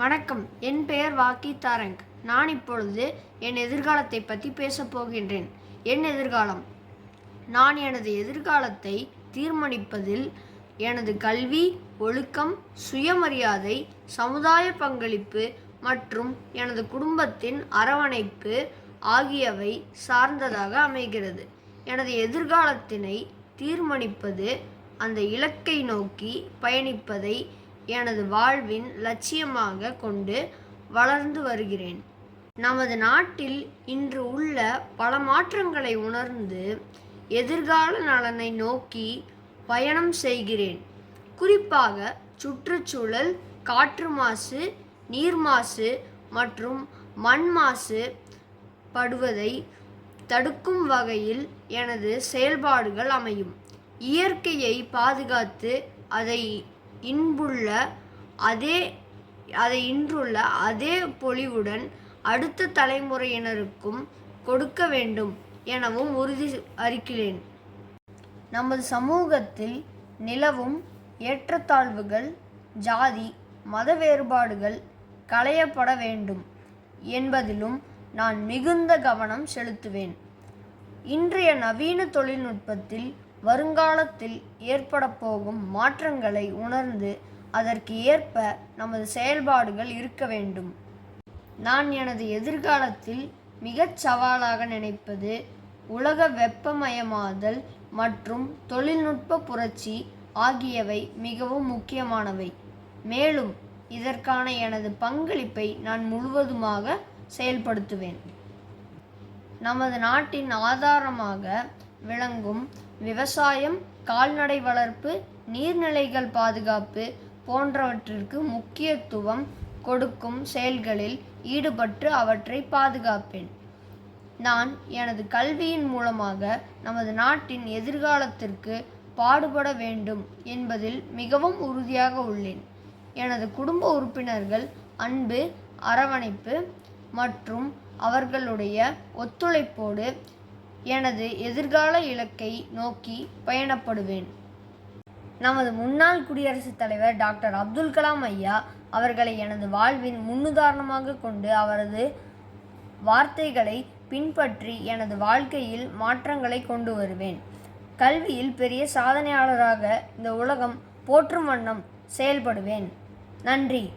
வணக்கம். என் பெயர் வாக்கி தாரங் நான் இப்பொழுது என் எதிர்காலத்தை பற்றி பேசப் போகின்றேன். என் எதிர்காலம்? நான் எனது எதிர்காலத்தை தீர்மானிப்பதில் எனது கல்வி ஒழுக்கம் சுயமரியாதை சமுதாய பங்களிப்பு மற்றும் எனது குடும்பத்தின் அரவணைப்பு ஆகியவை சார்ந்ததாக அமைகிறது. எனது எதிர்காலத்தினை தீர்மானிப்பது அந்த இலக்கை நோக்கி பயணிப்பதை எனது வாழ்வின் லட்சியமாக கொண்டு வளர்ந்து வருகிறேன். நமது நாட்டில் இன்று உள்ள பல மாற்றங்களை உணர்ந்து எதிர்கால நலனை நோக்கி பயணம் செய்கிறேன். குறிப்பாக சுற்றுச்சூழல் காற்று மாசு நீர் மாசு மற்றும் மண் மாசு படுவதை தடுக்கும் வகையில் எனது செயல்பாடுகள் அமையும். இயற்கையை பாதுகாத்து அதை இன்புள்ள அதே அதை இன்றுள்ள அதே பொலிவுடன் அடுத்த தலைமுறையினருக்கும் கொடுக்க வேண்டும் எனவும் உறுதி அறிக்கிறேன் நமது சமூகத்தில் நிலவும் ஏற்றத்தாழ்வுகள் ஜாதி மத வேறுபாடுகள் களையப்பட வேண்டும் என்பதிலும் நான் மிகுந்த கவனம் செலுத்துவேன். இன்றைய நவீன தொழில்நுட்பத்தில் வருங்காலத்தில் ஏற்பட போகும் மாற்றங்களை உணர்ந்து அதற்கு ஏற்ப நமது செயல்பாடுகள் இருக்க வேண்டும். நான் எனது எதிர்காலத்தில் மிகச் சவாலாக நினைப்பது உலக வெப்பமயமாதல் மற்றும் தொழில்நுட்ப புரட்சி ஆகியவை மிகவும் முக்கியமானவை. மேலும் இதற்கான எனது பங்களிப்பை நான் முழுவதுமாக செயல்படுத்துவேன். நமது நாட்டின் ஆதாரமாக விளங்கும். விவசாயம் கால்நடை வளர்ப்பு நீர்நிலைகள் பாதுகாப்பு போன்றவற்றிற்கு முக்கியத்துவம் கொடுக்கும் செயல்களில் ஈடுபட்டு அவற்றை பாதுகாப்பேன். நான் எனது கல்வியின் மூலமாக நமது நாட்டின் எதிர்காலத்திற்கு பாடுபட வேண்டும் என்பதில் மிகவும் உறுதியாக உள்ளேன். எனது குடும்ப உறுப்பினர்கள் அன்பு அரவணைப்பு மற்றும் அவர்களுடைய ஒத்துழைப்போடு எனது எதிர்கால இலக்கை நோக்கி பயணப்படுவேன். நமது முன்னாள் குடியரசுத் தலைவர் டாக்டர் அப்துல் கலாம் ஐயா அவர்களை எனது வாழ்வின் முன்னுதாரணமாக கொண்டு அவரது வார்த்தைகளை பின்பற்றி எனது வாழ்க்கையில் மாற்றங்களை கொண்டு வருவேன். கல்வியில் பெரிய சாதனையாளராக இந்த உலகம் போற்றும் வண்ணம் செயல்படுவேன். நன்றி.